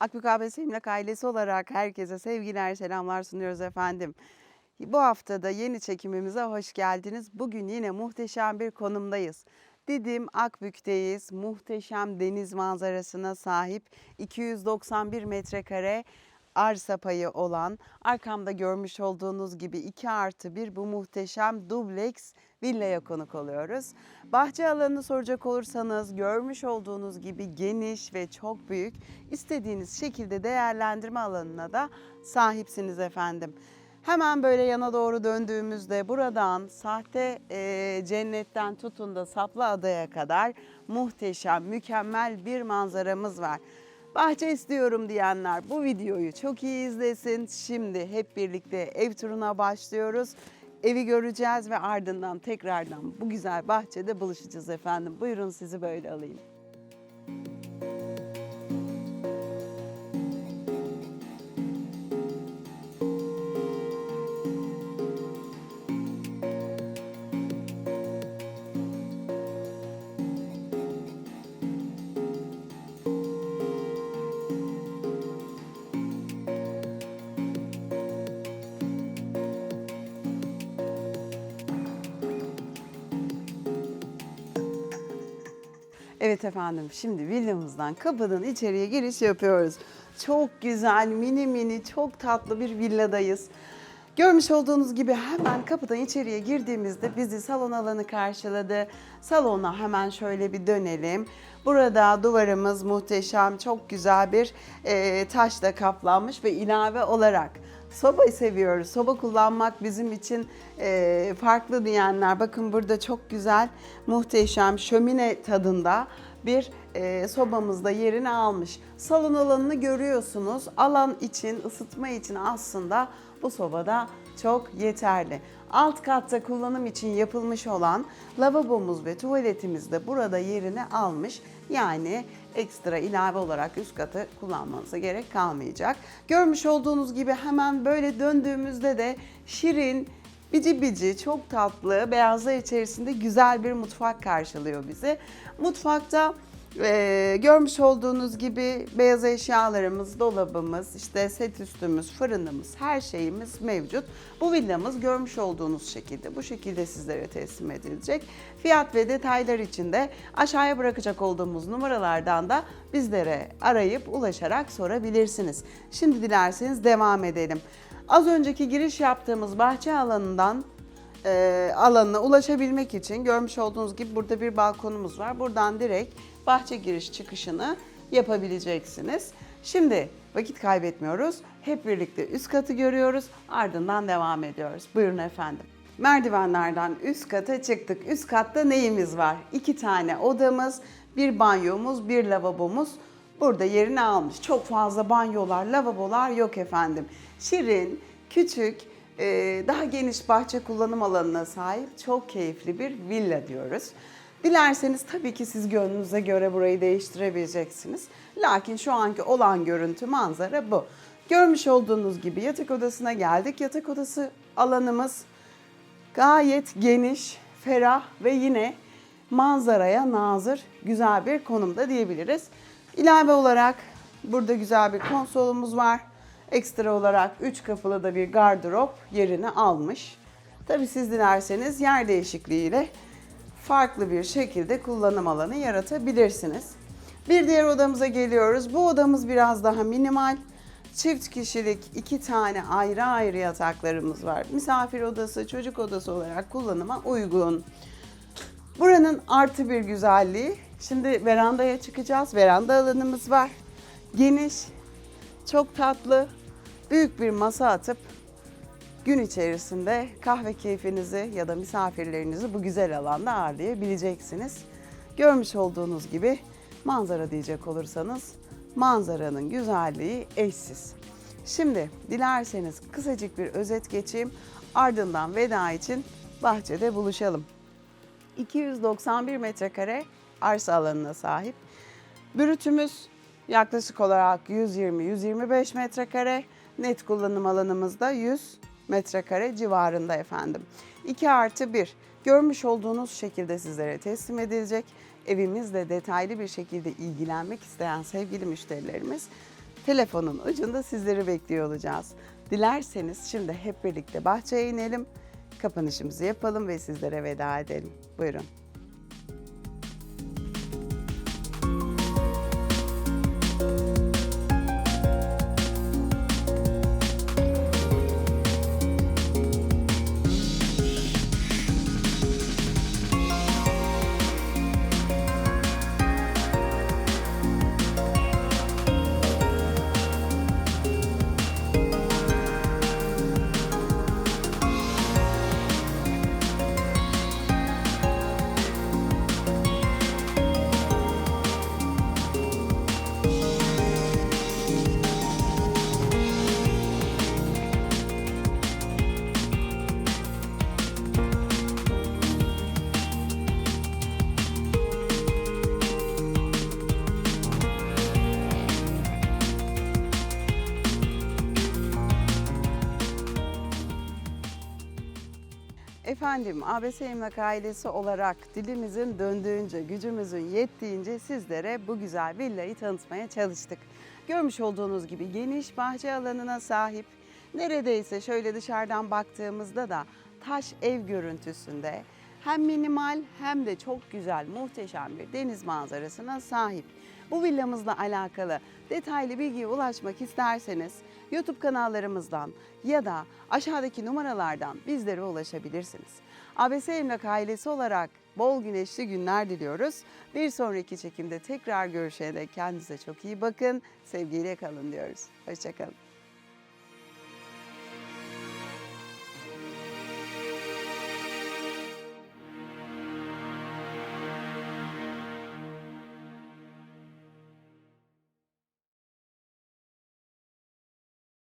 Akbük ABS Emlak ailesi olarak herkese sevgiler, selamlar sunuyoruz efendim. Bu haftada yeni çekimimize hoş geldiniz. Bugün yine muhteşem bir konumdayız. Didim Akbük'teyiz. Muhteşem deniz manzarasına sahip 291 metrekare arsa payı olan arkamda görmüş olduğunuz gibi 2 artı 1 bu muhteşem dubleks villaya konuk oluyoruz. Bahçe alanını soracak olursanız görmüş olduğunuz gibi geniş ve çok büyük istediğiniz şekilde değerlendirme alanına da sahipsiniz efendim. Hemen böyle yana doğru döndüğümüzde buradan sahte e, cennetten tutun da Saplı Adaya kadar muhteşem, mükemmel bir manzaramız var. Bahçe istiyorum diyenler bu videoyu çok iyi izlesin. Şimdi hep birlikte ev turuna başlıyoruz. Evi göreceğiz ve ardından tekrardan bu güzel bahçede buluşacağız efendim. Buyurun sizi böyle alayım. Evet efendim şimdi villamızdan kapıdan içeriye giriş yapıyoruz. Çok güzel mini mini çok tatlı bir villadayız. Görmüş olduğunuz gibi hemen kapıdan içeriye girdiğimizde bizi salon alanı karşıladı. Salona hemen şöyle bir dönelim. Burada duvarımız muhteşem, çok güzel bir e, taşla kaplanmış ve ilave olarak sobayı seviyoruz. Soba kullanmak bizim için e, farklı diyenler. Bakın burada çok güzel, muhteşem şömine tadında bir e, sobamızda yerini almış. Salon alanını görüyorsunuz. Alan için, ısıtma için aslında bu sobada çok yeterli. Alt katta kullanım için yapılmış olan lavabomuz ve tuvaletimiz de burada yerini almış. Yani ekstra ilave olarak üst katı kullanmanıza gerek kalmayacak. Görmüş olduğunuz gibi hemen böyle döndüğümüzde de şirin, bici bici, çok tatlı, beyazlar içerisinde güzel bir mutfak karşılıyor bizi. Mutfakta ee, görmüş olduğunuz gibi beyaz eşyalarımız, dolabımız, işte set üstümüz, fırınımız, her şeyimiz mevcut. Bu villamız görmüş olduğunuz şekilde bu şekilde sizlere teslim edilecek. Fiyat ve detaylar için de aşağıya bırakacak olduğumuz numaralardan da bizlere arayıp ulaşarak sorabilirsiniz. Şimdi dilerseniz devam edelim. Az önceki giriş yaptığımız bahçe alanından e, alanına ulaşabilmek için görmüş olduğunuz gibi burada bir balkonumuz var. Buradan direkt bahçe giriş çıkışını yapabileceksiniz. Şimdi vakit kaybetmiyoruz. Hep birlikte üst katı görüyoruz. Ardından devam ediyoruz. Buyurun efendim. Merdivenlerden üst kata çıktık. Üst katta neyimiz var? İki tane odamız, bir banyomuz, bir lavabomuz burada yerini almış. Çok fazla banyolar, lavabolar yok efendim. Şirin, küçük, daha geniş bahçe kullanım alanına sahip çok keyifli bir villa diyoruz. Dilerseniz tabii ki siz gönlünüze göre burayı değiştirebileceksiniz. Lakin şu anki olan görüntü manzara bu. Görmüş olduğunuz gibi yatak odasına geldik. Yatak odası alanımız gayet geniş, ferah ve yine manzaraya nazır güzel bir konumda diyebiliriz. İlave olarak burada güzel bir konsolumuz var. Ekstra olarak 3 kapılı da bir gardırop yerini almış. Tabii siz dilerseniz yer değişikliğiyle farklı bir şekilde kullanım alanı yaratabilirsiniz. Bir diğer odamıza geliyoruz. Bu odamız biraz daha minimal. Çift kişilik iki tane ayrı ayrı yataklarımız var. Misafir odası, çocuk odası olarak kullanıma uygun. Buranın artı bir güzelliği. Şimdi verandaya çıkacağız. Veranda alanımız var. Geniş, çok tatlı, büyük bir masa atıp gün içerisinde kahve keyfinizi ya da misafirlerinizi bu güzel alanda ağırlayabileceksiniz. Görmüş olduğunuz gibi manzara diyecek olursanız manzaranın güzelliği eşsiz. Şimdi dilerseniz kısacık bir özet geçeyim. Ardından veda için bahçede buluşalım. 291 metrekare arsa alanına sahip. Brütümüz yaklaşık olarak 120-125 metrekare. Net kullanım alanımızda 100 metrekare civarında efendim. 2 artı 1 görmüş olduğunuz şekilde sizlere teslim edilecek. Evimizle detaylı bir şekilde ilgilenmek isteyen sevgili müşterilerimiz telefonun ucunda sizleri bekliyor olacağız. Dilerseniz şimdi hep birlikte bahçeye inelim, kapanışımızı yapalım ve sizlere veda edelim. Buyurun. Efendim ABS Emlak ailesi olarak dilimizin döndüğünce, gücümüzün yettiğince sizlere bu güzel villayı tanıtmaya çalıştık. Görmüş olduğunuz gibi geniş bahçe alanına sahip, neredeyse şöyle dışarıdan baktığımızda da taş ev görüntüsünde hem minimal hem de çok güzel, muhteşem bir deniz manzarasına sahip. Bu villamızla alakalı detaylı bilgiye ulaşmak isterseniz YouTube kanallarımızdan ya da aşağıdaki numaralardan bizlere ulaşabilirsiniz. ABS Emlak ailesi olarak bol güneşli günler diliyoruz. Bir sonraki çekimde tekrar görüşene dek kendinize çok iyi bakın. Sevgiyle kalın diyoruz. Hoşçakalın.